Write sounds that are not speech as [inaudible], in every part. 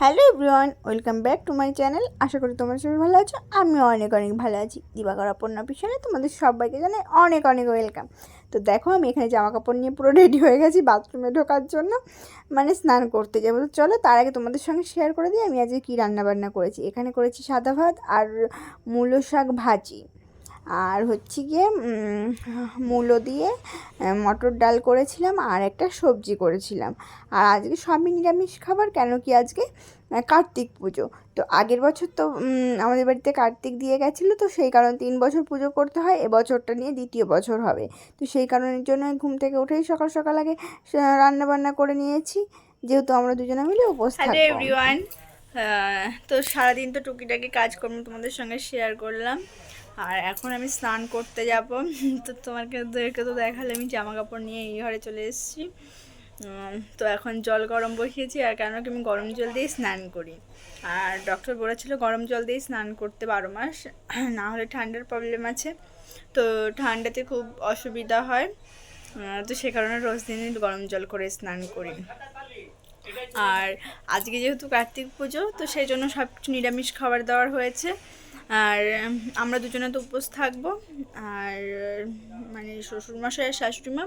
Hello everyone, welcome back to my channel. আশা করি তোমরা সবাই ভালো আছো আমি অনেক অনেক ভালো আছি। দিবাকর অপর্ণা পিছনে তোমাদের সবাইকে জানাই অনেক অনেক ওয়েলকাম। তো দেখো, আমি এখানে জামা কাপড় নিয়ে পুরো রেডি হয়ে গেছি বাথরুমে ঢোকার জন্য। মানে স্নান করতে যাব। তো চলো, তার আগে তোমাদের সঙ্গে শেয়ার করে দিই, আমি আজকে কী রান্নাবান্না করেছি। এখানে করেছি সাদা ভাত আর মূলো শাক ভাজি। আর হচ্ছে গিয়ে মূলো দিয়ে মটর ডাল করেছিলাম আর একটা সবজি করেছিলাম। আর আজকে সবই নিরামিষ খাবার কেন কি আজকে কার্তিক পুজো। তো আগের বছর তো আমাদের বাড়িতে কার্তিক দিয়ে গেছিল তো সেই কারণে তিন বছর পুজো করতে হয় এবছরটা নিয়ে দ্বিতীয় বছর হবে। তো সেই কারণের জন্য ঘুম থেকে উঠেই সকাল সকাল আগে রান্না বান্না করে নিয়েছি। যেহেতু আমরা দুজনে মিলে উপোস হ্যালো থাকব। এভরিওয়ান তো সারাদিন তো টুকিটাকি কাজকর্ম তোমাদের সঙ্গে শেয়ার করলাম। আর এখন আমি স্নান করতে যাব। তো তোমাদেরকে তো দেখালে আমি জামা কাপড় নিয়ে এই ঘরে চলে এসেছি। তো এখন জল গরম বসিয়েছি আর কেন কি আমি গরম জল দিয়ে স্নান করি। আর ডক্টর বলেছিল গরম জল দিয়ে স্নান করতে বারো মাস, না হলে ঠান্ডার প্রবলেম আছে। তো ঠান্ডাতে খুব অসুবিধা হয়। তো সে কারণে রোজ দিনই গরম জল করে স্নান করি। আর আজকে যেহেতু কার্তিক পুজো, তো সেই জন্য সব কিছু নিরামিষ খাবার দাবার হয়েছে। আর আমরা দুজনে তো উপোস থাকব। আর মানে শ্বশুরমশাই আর শাশুড়ি মা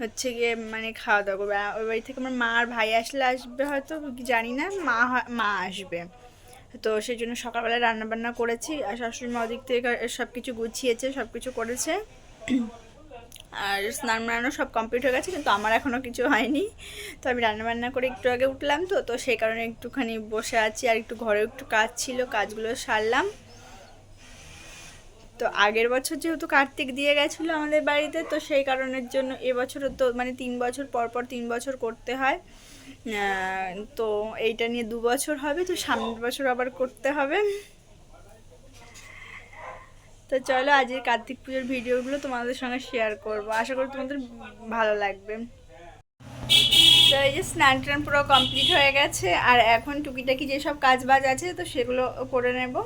হচ্ছে গিয়ে মানে খাওয়া দাওয়া করবে। ওই বাড়ি থেকে আমার মা আর ভাই আসলে আসবে হয়তো জানি না, মা মা আসবে। তো সেই জন্য সকালবেলায় রান্নাবান্না করেছি, আর শাশুড়ি মা ওদিক থেকে সব কিছু গুছিয়েছে সব কিছু করেছে। আর স্নান বানানো সব কমপ্লিট হয়ে গেছে, কিন্তু আমার এখনও কিছু হয়নি। তো আমি রান্নাবান্না করে একটু আগে উঠলাম তো তো সেই কারণে একটুখানি বসে আছি, আর একটু ঘরে একটু কাজ ছিল, কাজগুলো সারলাম। তো আগের বছর যেহেতু কার্তিক দিয়ে গেছিল আমাদের বাড়িতে, তো সেই কারণের জন্য এবছরও তো মানে তিন বছর পর পর তিন বছর করতে হয়। তো এইটা নিয়ে দু বছর হবে, তো সামনের বছর আবার করতে হবে। তো চলো আজকের কার্তিক পুজোর ভিডিওগুলো তোমাদের সঙ্গে শেয়ার করব। আশা করি তোমাদের ভালো লাগবে। তো এই যে স্নান টান পুরো কমপ্লিট হয়ে গেছে, আর এখন টুকিটাকি যেসব কাজ বাজ আছে, তো সেগুলো করে নেব।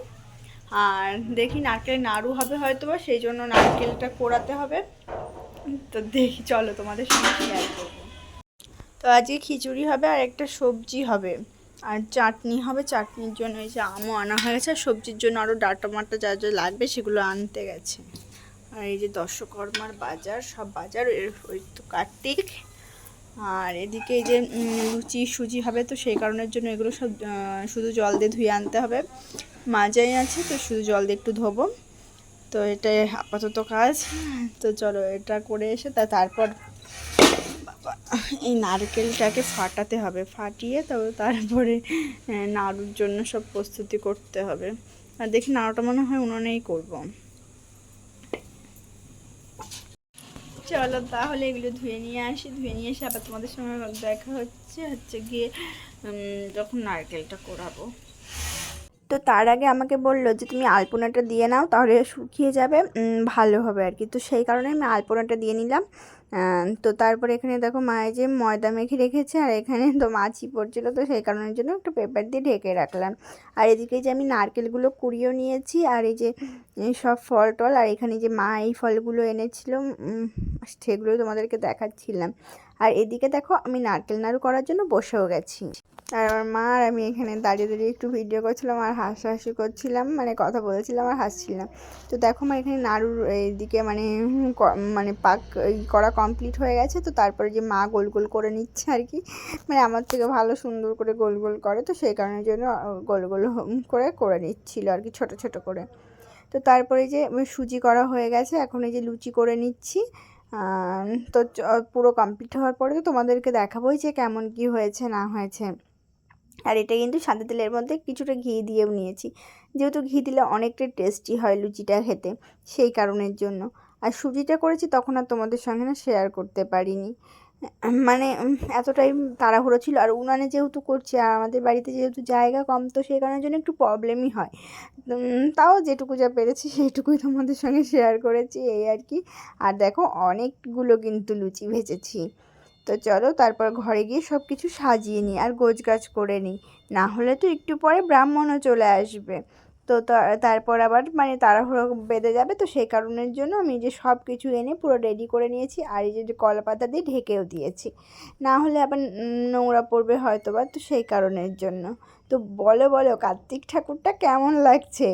আর দেখি নারকেল নাড়ু হবে হয়তো বা সেই জন্য নারকেলটা কোড়াতে হবে। তো দেখি, চলো তোমাদের সঙ্গে তো আজকে খিচুড়ি হবে আর একটা সবজি হবে। আর চাটনি হবে, চাটনির জন্য এই যে আমও আনা হয়ে গেছে, আর সবজির জন্য আরও ডাটা মাটা যা যা লাগবে সেগুলো আনতে গেছে। আর এই যে দর্শকর্মার বাজার, সব বাজার ওই তো কার্তিক। আর এদিকে এই যে লুচি, সুজি হবে তো সেই কারণের জন্য এগুলো সব শুধু জল দিয়ে ধুয়ে আনতে হবে। মাজাই আছে তো শুধু জল দিয়ে একটু ধোবো। তো এটাই আপাতত কাজ। তো চলো এটা করে এসে তা তারপর এই নারকেলটাকে ফাটাতে হবে। ফাটিয়ে তবে তারপরে নাড়ুর জন্য সব প্রস্তুতি করতে হবে। আর দেখি নাড়ুটা মনে হয় উনুনেই করব। চলো তাহলে এগুলো ধুয়ে নিয়ে আসি, ধুয়ে নিয়ে এসে আবার তোমাদের সঙ্গে দেখা হচ্ছে হচ্ছে গিয়ে যখন নারকেলটা করাবো। তো তার আগে আমাকে বলল যে, তুমি আলপনাটা দিয়ে নাও, তাহলে শুকিয়ে যাবে ভালো হবে আর কি তো সেই কারণে আমি আলপনাটা দিয়ে নিলাম। তো তারপরে এখানে দেখো মায়ে যে ময়দা মেখে রেখেছে, আর এখানে তো মাছি পড়ছিলো তো সেই কারণের জন্য একটু পেপার দিয়ে ঢেকে রাখলাম। আর এদিকে যে আমি নারকেলগুলো কুড়িয়েও নিয়েছি, আর এই যে সব ফল টল আর এখানে যে মা এই ফলগুলো এনেছিল সেগুলো তোমাদেরকে দেখাচ্ছিলাম। আর এদিকে দেখো আমি নারকেল নাড়ু করার জন্য বসেও গেছি। আর আমার মা আর আমি এখানে দাঁড়িয়ে দাঁড়িয়ে একটু ভিডিও করছিলাম আর হাসাহাসি করছিলাম মানে কথা বলেছিলাম আর হাসছিলাম। তো দেখো আমার এখানে নাড়ুর এইদিকে মানে মানে পাক করা কমপ্লিট হয়ে গেছে। তো তারপরে যে মা গোল গোল করে নিচ্ছে আর কি মানে আমার থেকে ভালো সুন্দর করে গোল গোল করে। তো সেই কারণের জন্য গোল গোল করে করে নিচ্ছিল আর কি, ছোট ছোট করে। তো তারপরে যে সুজি করা হয়ে গেছে, এখন এই যে লুচি করে নিচ্ছি। তো পুরো কমপ্লিট হওয়ার পরে তো তোমাদেরকে দেখাবোই যে কেমন কি হয়েছে, না হয়েছে। আর এটা কিন্তু সাদা তেলের মধ্যে কিছুটা ঘি দিয়েও নিয়েছি। যেহেতু ঘি দিলে অনেকটাই টেস্টি হয় লুচিটা খেতে, সেই কারণের জন্য। আর সুজিটা করেছি তখন আর তোমাদের সঙ্গে না শেয়ার করতে পারিনি। মানে এতটাই তাড়াহুড়ো ছিল। আর উনানে যেহেতু করছি, আর আমাদের বাড়িতে যেহেতু জায়গা কম, তো সেই কারণের জন্য একটু প্রবলেমই হয়। তাও যেটুকু যা পেরেছি, সেইটুকুই তোমাদের সঙ্গে শেয়ার করেছি, এই আর কি। আর দেখো, অনেকগুলো কিন্তু লুচি ভেজেছি। তো চলো, তারপর ঘরে গিয়ে সব কিছু সাজিয়ে নিই, আর গোছগাছ করে নিই। না হলে তো একটু পরে ব্রাহ্মণও চলে আসবে। তো তারপর আবার মানে তাড়াহুড়ো বেঁধে যাবে, তো সেই কারণের জন্য আমি যে সব কিছু এনে পুরো রেডি করে নিয়েছি আর এই যে কলা পাতা দিয়ে ঢেকেও দিয়েছি। না হলে আবার নোংরা পড়বে হয়তো বা তো সেই কারণের জন্য। তো বলো বলো কার্তিক ঠাকুরটা কেমন লাগছে?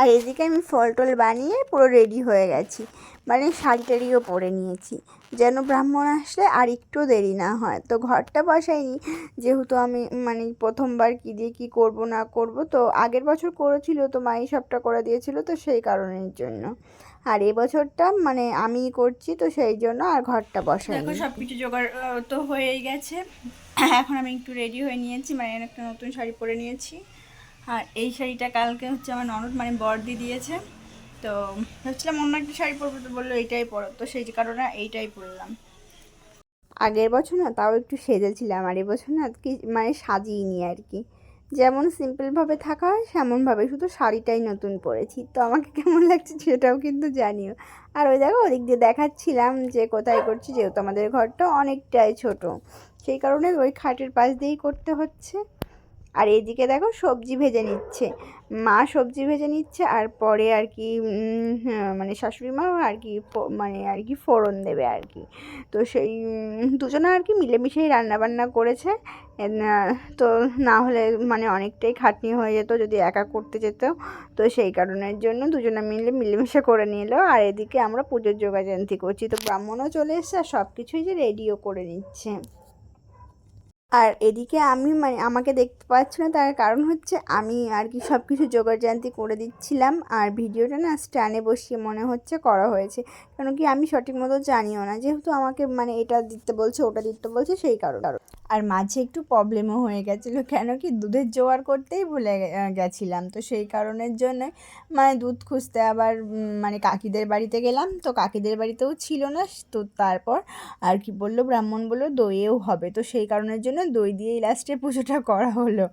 আর এদিকে আমি ফল টল বানিয়ে পুরো রেডি হয়ে গেছি। মানে শাড়ি টাড়িও পরে নিয়েছি। যেন ব্রাহ্মণ আসলে আর একটু দেরি না হয়। তো ঘরটা বসাইনি। যেহেতু আমি মানে প্রথমবার কী দিয়ে কী করব, না করব, তো আগের বছর করেছিল, তো মাই সবটা করে দিয়েছিল, তো সেই কারণের জন্য। আর এবছরটা মানে আমিই করছি, তো সেই জন্য আর ঘরটা বসাইনি। দেখো সব কিছু জোগাড় তো হয়েই গেছে। এখন আমি একটু রেডি হয়ে নিয়েছি। মানে একটা নতুন শাড়ি পরে নিয়েছি। আর এই শাড়িটা কালকে হচ্ছে আমার ননদ মানে বর্দি দিয়েছে। তো ভাবছিলাম অন্য একটা শাড়ি পরবো, তো বলল এইটাই পরো। তো সেই কারণে এইটাই পরলাম। আগের বছর না, তাও একটু সেজেছিলাম। আর এবছর না কি মানে সাজিয়ে আর কি। যেমন সিম্পলভাবে থাকা হয়, সেমনভাবে শুধু শাড়িটাই নতুন পরেছি। তো আমাকে কেমন লাগছে সেটাও কিন্তু জানিও। আর ওই দেখো, ওদিক দিয়ে দেখাচ্ছিলাম যে কোথায় করছি, যেহেতু আমাদের ঘরটা অনেকটাই ছোট। সেই কারণে ওই খাটের পাশ দিয়েই করতে হচ্ছে। আর এদিকে দেখো সবজি ভেজে নিচ্ছে। মা সবজি ভেজে নিচ্ছে আর পরে আর কি মানে শাশুড়ি মা আর কি মানে আর কি ফোড়ন দেবে আর কি। তো সেই দুজনে আর কি মিলেমিশেই রান্নাবান্না করেছে। তো না হলে মানে অনেকটাই খাটনি হয়ে যেত যদি একা করতে যেত। তো সেই কারণের জন্য দুজনে মিলে মিলেমিশে করে নিল। আর এদিকে আমরা পুজোর যোগাযান্তি করছি। তো ব্রাহ্মণও চলে এসছে আর সব কিছুই যে রেডিও করে নিচ্ছে। আর এদিকে আমি মানে আমাকে দেখতে পাচ্ছ না, তার কারণ হচ্ছে আমি আর কি সব কিছু জোগাড়জান্তি করে দিচ্ছিলাম আর ভিডিওটা না স্ট্যান্ডে বসিয়ে মনে হচ্ছে করা হয়েছে। কেন কি আমি সঠিক মতো জানিও না, যেহেতু আমাকে মানে এটা দিতে বলছে, ওটা দিতে বলছে, সেই কারণ। আর মাঝে একটু প্রবলেমও হয়ে গেছিল কেন কি দুধের জোগাড় করতেই ভুলে গেছিলাম। তো সেই কারণের জন্য মানে দুধ খুঁজতে আবার মানে কাকিদের বাড়িতে গেলাম। তো কাকিদের বাড়িতেও ছিল না, তো তারপর আর কি বলল, ব্রাহ্মণ বলল, দইয়েও হবে। তো সেই কারণের জন্য দই দিয়েই লাস্টে পুজোটা করা হলো।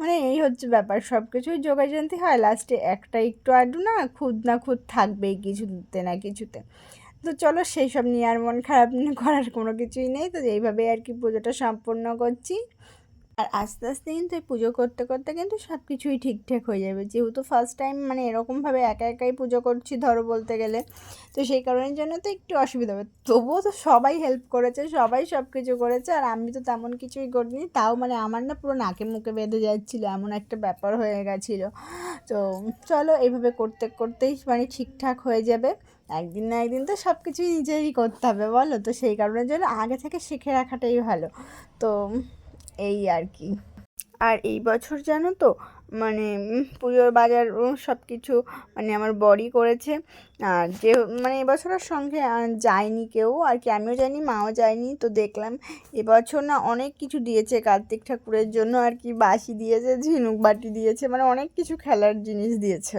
মানে এই হচ্ছে ব্যাপার সব কিছুই যোগাযান্তি হয়। লাস্টে একটা একটু আড্ডু না, খুদ না খুদ থাকবেই কিছুতে না কিছুতে। তো চলো সেই সব নিয়ে আর মন খারাপ করার কোনো কিছুই নেই। তো এইভাবে আর কি পুজোটা সম্পূর্ণ করছি। আর আস্তে আস্তে কিন্তু এই পুজো করতে করতে কিন্তু সব কিছুই ঠিকঠাক হয়ে যাবে। যেহেতু ফার্স্ট টাইম মানে এরকমভাবে একা একাই পুজো করছি ধরো বলতে গেলে। তো সেই কারণের জন্য তো একটু অসুবিধা হবে। তবুও তো সবাই হেল্প করেছে, সবাই সব কিছু করেছে। আর আমি তো তেমন কিছুই করিনি। তাও মানে আমার না পুরো নাকে মুখে বেঁধে যাচ্ছিল, এমন একটা ব্যাপার হয়ে গেছিল। তো চলো এইভাবে করতে করতেই মানে ঠিকঠাক হয়ে যাবে। একদিন না একদিন তো সব কিছুই নিজেরই করতে হবে, বলো তো? সেই কারণের জন্য আগে থেকে শিখে রাখাটাই ভালো। তো এই আর কি। আর এই বছর জানো তো মানে পুজোর বাজার সব কিছু মানে আমার বড়ি করেছে। আর যে মানে এবছরের সঙ্গে যায়নি কেউ, আর কি আমিও যাইনি, মাও যায়নি। তো দেখলাম এবছর না অনেক কিছু দিয়েছে কার্তিক ঠাকুরের জন্য, আর কি বাঁশি দিয়েছে, ঝিনুক বাটি দিয়েছে মানে অনেক কিছু খেলার জিনিস দিয়েছে।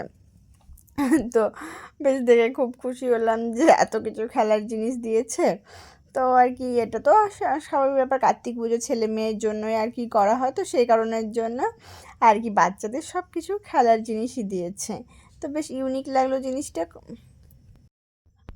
[laughs] তো বেশ দেখে খুব খুশি হলাম যে এত কিছু খেলার জিনিস দিয়েছে। তো আর কি, এটা তো স্বাভাবিক ব্যাপার। কার্তিক পুজো ছেলে মেয়ের জন্যই আর কি করা হয়, তো সেই কারণের জন্য আর কি বাচ্চাদের সব কিছু খেলার জিনিসই দিয়েছে। তো বেশ ইউনিক লাগল জিনিসটা।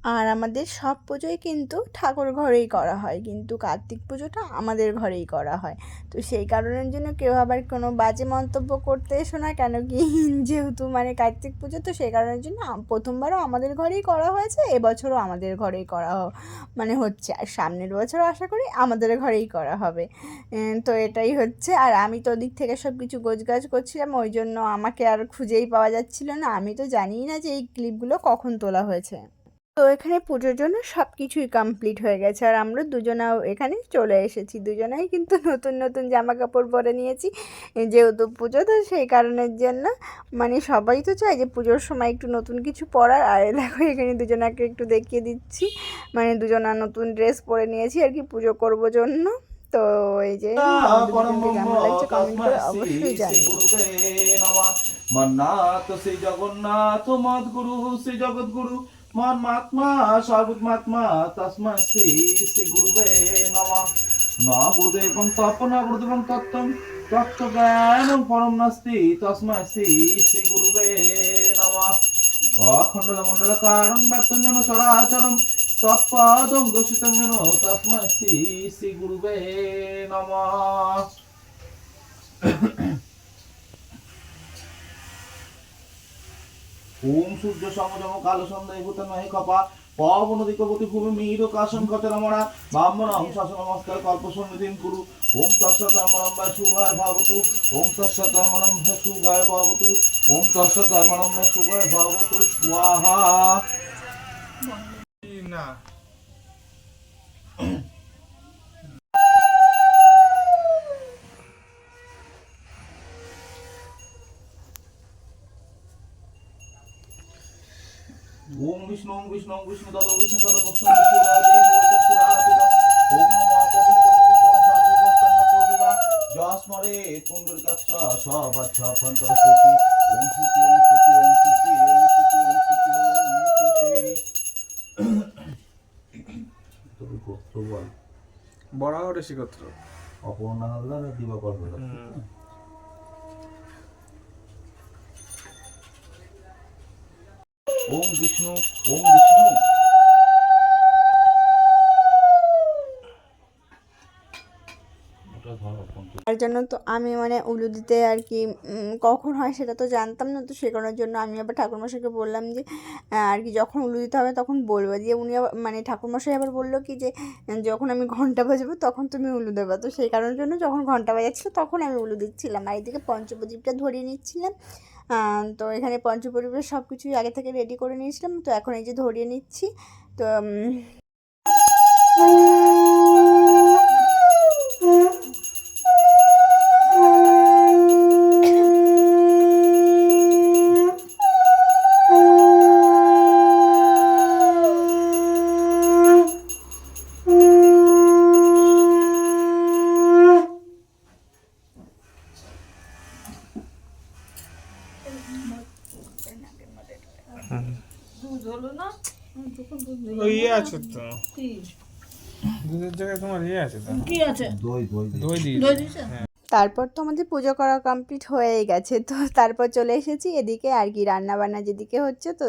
আর আমাদের সব পুজোই কিন্তু ঠাকুর ঘরেই করা হয়। কিন্তু কার্তিক পুজোটা আমাদের ঘরেই করা হয়। তো সেই কারণের জন্য কেউ আবার কোনো বাজে মন্তব্য করতে এসো না, কেন কি [laughs] যেহেতু মানে কার্তিক পুজো, তো সেই কারণের জন্য প্রথমবারও আমাদের ঘরেই করা হয়েছে, এবছরও আমাদের ঘরেই করা মানে হচ্ছে। আর সামনের বছরও আশা করি আমাদের ঘরেই করা হবে। তো এটাই হচ্ছে। আর আমি তো ওদিক থেকে সব কিছু গোছগাছ করছিলাম, ওই জন্য আমাকে আর খুঁজেই পাওয়া যাচ্ছিল না। আমি তো জানিই না যে এই ক্লিপগুলো কখন তোলা হয়েছে। তো এখানে পুজোর জন্য সব কিছুই কমপ্লিট হয়ে গেছে। আর আমরা দুজনাও এখানে চলে এসেছি। দুজনাই কিন্তু [laughs] নতুন নতুন জামা কাপড় পরে নিয়েছি যেহেতু পুজো তো সেই কারণের জন্য। মানে সবাই তো চায় যে পুজোর সময় একটু নতুন কিছু পরার। আর দেখো এখানে দুজনাকে একটু দেখিয়ে দিচ্ছি। মানে দুজনা নতুন ড্রেস পরে নিয়েছি আর কি পুজো করব জন্য। তো এই যে আমাদের দুজনকে কেমন লাগছে কমেন্ট করে অবশ্যই মন্নাথ জগন্নাথ মদ গুরু শ্রী জগৎ গুরু মন মাত্মা সর্বত মাত্মা তসমা শ্রী শ্রী গুরুবে নম ন গুরুদেবং তপ ন গুরুদেবং তত্ত্বং তত্ত্ব জ্ঞানং পরম নাস্তি তসমা শ্রী শ্রী গুরুবে নম অখণ্ডল মণ্ডলকারং ব্যক্তঞ্জন চরাচরম তৎপদং দোষিতং যেন তসমা শ্রী শ্রী গুরুবে নমঃ ওম সূর্য সমজম কালো সন্ধ্যায় ভূত নহে কপা। পবন দিকপতি ভূমি মিহির কাশন কচরমণা ব্রাহ্মণং শাসনমস্কার কল্প সন্নিধিন কুরু। ওম তৎসৎ বা শুভায় ভাবতু। ওম তৎসৎ আমরম্ভ শুভায় ভাবতু। ওম তৎসৎ আমরম্ভ শুভায় ভাবতু। স্বাহা। না। ওম বিষ্ণু ওম বিষ্ণু ওম বিষ্ণু তদ বিষ্ণু সুরাদিদম ওম যস্মরে তুন্দর কাচ্চ সুতি গোত্র বল অপর্ণা হালদার দিবাকর হালদার ওম বিষ্ণু ওম বিষ্ণু। তার জন্য তো আমি মানে উলু দিতে আর কি কখন হয় সেটা তো জানতাম না, তো শেখানোর জন্য আমি আবার ঠাকুরমশাইকে বললাম যে আর কি যখন উলু দিতে হবে তখন বলব। দিয়ে উনি মানে ঠাকুরমশাই আবার বলল কি যে, যখন আমি ঘণ্টা বাজাবো তখন তুমি উলু দেবা। তো সেই কারণের জন্য যখন ঘণ্টা বাজাচ্ছিল তখন আমি উলু দিচ্ছিলাম। আর এদিকে পঞ্চপ্রদীপটা ধরিয়ে নিচ্ছিলাম। তো এখানে পঞ্চপরিবেশ সব কিছুই আগে থেকে রেডি করে নিয়েছিলাম। তো এখন এই যে ধরিয়ে নিচ্ছি। তো আছে তো? দুধের জায়গায় তোমার ইয়ে আছে তো? দই দই দই। দই দিয়ে তারপর তো আমাদের পুজো করা কমপ্লিট হয়েই গেছে তো তারপর চলে এসেছি। এদিকে আর কি রান্না বান্না যেদিকে হচ্ছে তো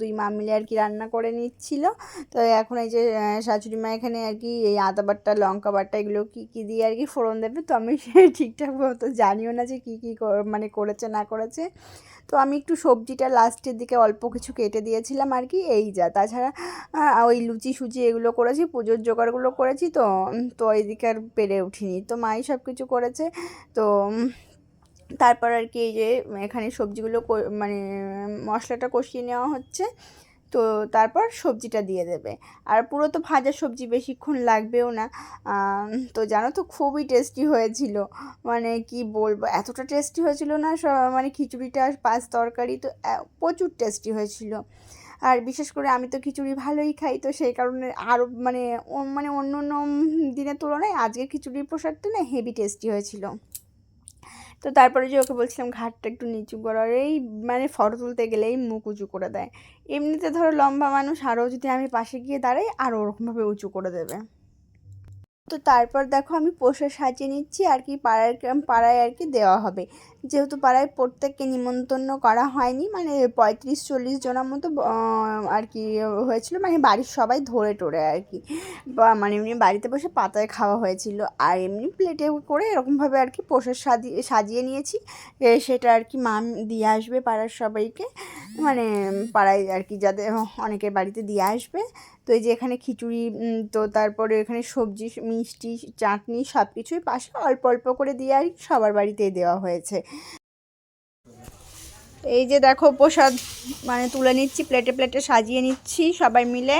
দুই মা মিলে আর কি রান্না করে নিচ্ছিল। তো এখন এই যে শাশুড়ি মা এখানে আর কি এই আদা বাট্টা লঙ্কা বাট্টা এগুলো কী কী দিয়ে আর কি ফোড়ন দেবে তো আমি সে [laughs] ঠিকঠাক মতো জানিও না যে কী কী মানে করেছে না করেছে। তো আমি একটু সবজিটা লাস্টের দিকে অল্প কিছু কেটে দিয়েছিলাম আর কি, এই যা। তাছাড়া ওই লুচি সুচি এগুলো করেছি, পুজোর জোগাড়গুলো করেছি তো তো এইদিকে আর পেরে উঠিনি। তো মাই সব কিছু করেছে, তো তারপর আর কি এই যে এখানে সবজিগুলো মানে মশলাটা কষিয়ে নেওয়া হচ্ছে। তো তারপর সবজিটা দিয়ে দেবে। আর পুরো তো ভাজা সবজি বেশিক্ষণ লাগবেও না। তো জানো তো খুবই টেস্টি হয়েছিল। মানে কি বলব, এতটা টেস্টি হয়েছিল না মানে খিচুড়িটা পাঁচ তরকারি তো প্রচুর টেস্টি হয়েছিল। আর বিশেষ করে আমি তো খিচুড়ি ভালোই খাই, তো সেই কারণে আরও মানে মানে অন্য অন্য দিনের তুলনায় আজকের খিচুড়ির প্রসাদটা না হেভি টেস্টি হয়েছিল। তো তারপরে যে ওকে বলছিলাম ঘাটটা একটু নিচু করার এই মানে ফটো তুলতে গেলেই মুখ উঁচু করে দেয়। এমনিতে ধরো লম্বা মানুষ আরও যদি আমি পাশে গিয়ে দাঁড়াই আরও ওরকমভাবে উঁচু করে দেবে। তো তারপর দেখো আমি পোষা সাজিয়ে নিচ্ছি, আর কি পাড়ার পাড়ায় আর কি দেওয়া হবে। যেহেতু পাড়ায় প্রত্যেককে নিমন্ত্রণ করা হয়নি মানে পঁয়ত্রিশ চল্লিশ জনের মতো আর কি হয়েছিল মানে বাড়ির সবাই ধরে টোরে আর কি। মানে এমনি বাড়িতে বসে পাতায় খাওয়া হয়েছিল, আর এমনি প্লেটে করে এরকমভাবে আর কি পোষার সাজিয়ে সাজিয়ে নিয়েছি। সেটা আর কি মা দিয়ে আসবে পাড়ার সবাইকে মানে পাড়ায় আর কি যাদের অনেকের বাড়িতে দিয়ে আসবে। তো এই যে এখানে খিচুড়ি তো তারপরে এখানে সবজি, মিষ্টি, চাটনি সব কিছুই পাশে অল্প অল্প করে দিয়ে আর সবার বাড়িতেই দেওয়া হয়েছে। এই যে দেখো প্রসাদ মানে তুলে নিচ্ছি প্লেটে প্লেটে সাজিয়ে নিচ্ছি সবাই মিলে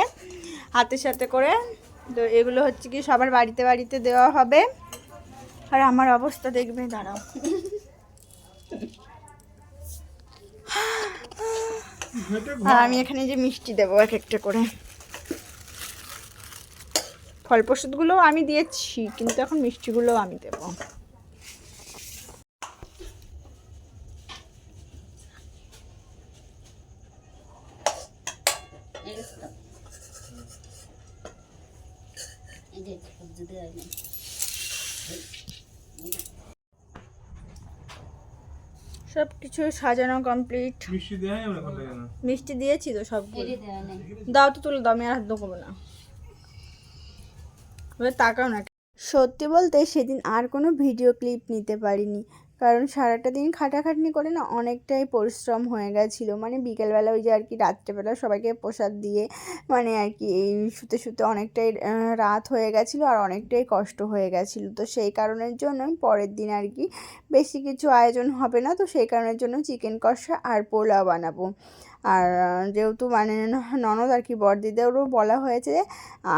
হাতের সাথে করে। তো এগুলো হচ্ছে কি সবার বাড়িতে বাড়িতে দেওয়া হবে। আর আমার অবস্থা দেখবে, দাঁড়াও। আর আমি এখানে যে মিষ্টি দেবো এক একটা করে। ফল প্রসাদগুলোও আমি দিয়েছি, কিন্তু এখন মিষ্টিগুলোও আমি দেবো সব কিছু সাজানো কমপ্লিট মিষ্টি দেওয়া আমরা কথা জানো? মিষ্টি দিয়েছি তো সব দাও তো তুলে দাও আমি আর হাত দেবো না। তাকাও না। সত্যি বলতে সেদিন আর কোনো ভিডিও ক্লিপ নিতে পারিনি। কারণ সারাটা দিন খাটাখাটনি করে না অনেকটাই পরিশ্রম হয়ে গেছিল। মানে বিকেলবেলা ওই যে আর কি রাত্রেবেলা সবাইকে প্রসাদ দিয়ে মানে আর কি এই শুতে শুতে অনেকটাই রাত হয়ে গেছিল আর অনেকটাই কষ্ট হয়ে গেছিল। তো সেই কারণের জন্য পরের দিন আর কি বেশি কিছু আয়োজন হবে না। তো সেই কারণের জন্য চিকেন কষা আর পোলাও বানাবো। আর যেহেতু মানে ননদ আর কি বড়দিদেরও বলা হয়েছে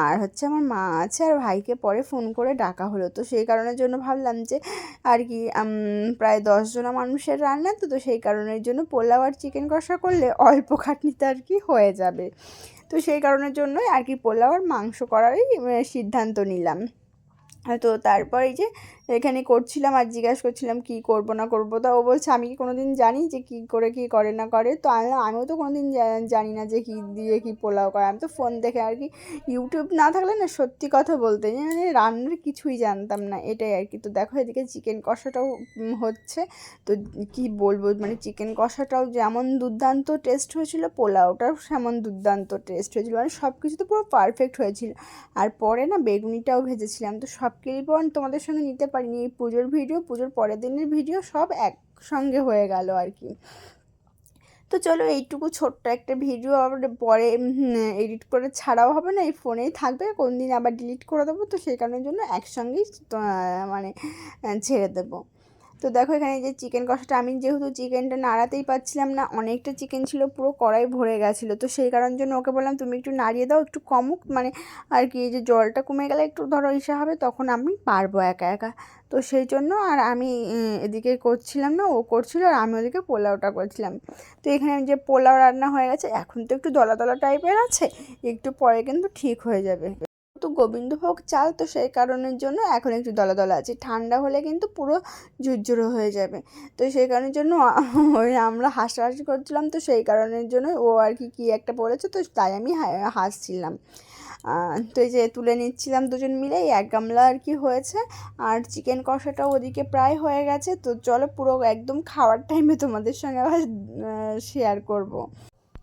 আর হচ্ছে আমার মা আছে আর ভাইকে পরে ফোন করে ডাকা হলো। তো সেই কারণের জন্য ভাবলাম যে, আর কি প্রায় দশজনা মানুষের রান্না, তো তো সেই কারণের জন্য পোলাও আর চিকেন কষা করলে অল্প খাটনিতে আর কি হয়ে যাবে। তো সেই কারণের জন্যই আর কি পোলাও আর মাংস করারই সিদ্ধান্ত নিলাম। তো তারপর এই যে এখানে করছিলাম আর জিজ্ঞাসা করছিলাম, কি করব না করব? তা ও বলছে, আমি কি কোনো দিন জানি যে কি করে কি করে না করে? তো আমি আমিও তো কোনো দিন জানি না যে কি দিয়ে কি পোলাও করে। আমি তো ফোন দেখে আর কি ইউটিউব না থাকলে না সত্যি কথা বলতে মানে রান্নার কিছুই জানতাম না, এটাই আর কি। তো দেখো এদিকে চিকেন কষাটাও হচ্ছে, তো কি বলব মানে চিকেন কষাটাও যেমন দুর্দান্ত টেস্ট হয়েছিল, পোলাওটাও সেমন দুর্দান্ত টেস্ট হয়েছিল মানে সব কিছু তো পুরো পারফেক্ট হয়েছিল। আর পরে না বেগুনিটাও ভেজেছিলাম, তো সব ক্লিপও আমি তোমাদের সঙ্গে নিতে পারিনি। এই পুজোর ভিডিও, পুজোর পরের দিনের ভিডিও সব একসঙ্গে হয়ে গেল আর কি। তো চলো এইটুকু ছোট্ট একটা ভিডিও আবার পরে এডিট করে ছাড়াও হবে না, এই ফোনেই থাকবে। কোন দিন আবার ডিলিট করে দেবো, তো সেই কারণের জন্য একসঙ্গেই মানে ছেড়ে দেবো। তো দেখো এখানে যে চিকেন কষাটা, আমি যেহেতু চিকেনটা নাড়াতেই পাচ্ছিলাম না, অনেকটা চিকেন ছিল, পুরো কড়াই ভরে গেছিল। তো সেই কারণের জন্য ওকে বললাম, তুমি একটু নাড়িয়ে দাও, একটু কমুক মানে আর কি যে জলটা কমে গেলে একটু ধরো ইসা হবে, তখন আমি পারব একা একা। তো সেই জন্য আর আমি এদিকে করছিলাম না, ও করছিল আর আমি ওদিকে পোলাওটা করছিলাম। তো এখানে যে পোলাও রান্না হয়ে গেছে, এখন তো একটু দলা দলা টাইপের আছে, একটু পরে কিন্তু ঠিক হয়ে যাবে। তো গোবিন্দভোগ চাল তো সেই কারণের জন্য এখন একটু দলা দলা আছে। ঠান্ডা হলে কিন্তু পুরো ঝুরঝুরো হয়ে যাবে। তো সেই কারণের জন্য ওই আমরা হাসাহাসি করছিলাম তো সেই কারণের জন্য ও আর কি, কী একটা বলেছে তো তাই আমি হাসছিলাম। তো এই যে তুলে নিচ্ছিলাম দুজন মিলে এক গামলা আর কি হয়েছে। আর চিকেন কষাটাও ওদিকে প্রায় হয়ে গেছে। তো চলো পুরো একদম খাওয়ার টাইমে তোমাদের সঙ্গে আবার শেয়ার করব।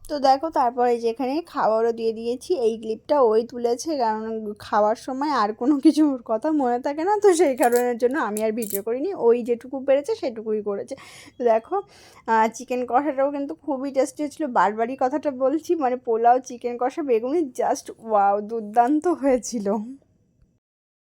তো দেখো তারপরে যেখানে খাবারও দিয়ে দিয়েছি, এই ক্লিপটা ওই তুলেছে। কারণ খাওয়ার সময় আর কোনো কিছুর কথা মনে থাকে না, তো সেই কারণের জন্য আমি আর ভিডিও করিনি। ওই যেটুকু পেরেছে সেটুকুই করেছে। তো দেখো চিকেন কষাটাও কিন্তু খুবই টেস্টি হয়েছিলো। বারবারই কথাটা বলছি মানে পোলাও চিকেন কষা, বেগুনি জাস্ট ওয়াও দুর্দান্ত হয়েছিল।